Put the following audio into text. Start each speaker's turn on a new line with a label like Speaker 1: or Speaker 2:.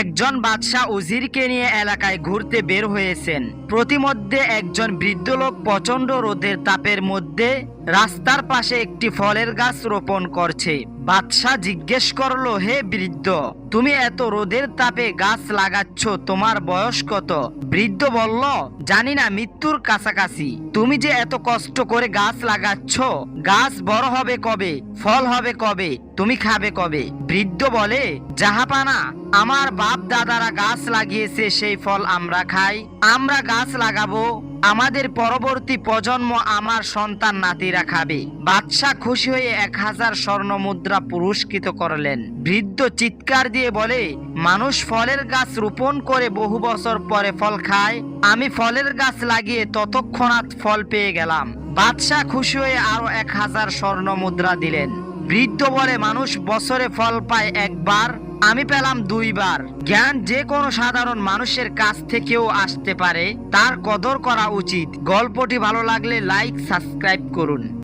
Speaker 1: একজন বাদশাহ উজিরকে নিয়ে এলাকায় ঘুরতে বের হয়েছেন। প্রতিমধ্যে একজন বৃদ্ধ লোক প্রচণ্ড রোদের তাপের মধ্যে রাস্তার পাশে একটি ফলের গাছ রোপণ করছে। বাদশাহ জিজ্ঞেস করল, হে বৃদ্ধ, তুমি এত রোদের তাপে গাছ লাগাচ্ছ, তোমার বয়স কত? বৃদ্ধ বলল, জানি না, মৃত্যুর কাছাকাছি। তুমি যে এত কষ্ট করে গাছ লাগাচ্ছ, গাছ বড় হবে কবে? ফল হবে কবে? তুমি খাবে কবে? বৃদ্ধ বলে জাহাপানা আমার বাপ দাদারা গাছ লাগিয়েছে, সেই ফল আমরা খাই। আমরা গাছ লাগাবো আমাদের পরবর্তী প্রজন্ম আমার সন্তান নাতিরা খাবে। বাদশাহ খুশি হয়ে এক হাজার স্বর্ণ মুদ্রা পুরস্কৃত করলেন। বৃদ্ধ চিৎকার দিয়ে বলে, মানুষ ফলের গাছ রোপণ করে বহু বছর পরে ফল খায়। আমি ফলের গাছ লাগিয়ে ততক্ষণাৎ ফল পেয়ে গেলাম। বাদশাহ খুশি হয়ে আরও এক হাজার স্বর্ণ মুদ্রা দিলেন। বৃদ্ধ বলে, মানুষ বছরে ফল পায় একবার আমি পেলাম দুইবার। জ্ঞান যে কোনো সাধারণ মানুষের কাছ থেকেও আসতে পারে, তার কদর করা উচিত। গল্পটি ভালো লাগলে লাইক, সাবস্ক্রাইব করুন।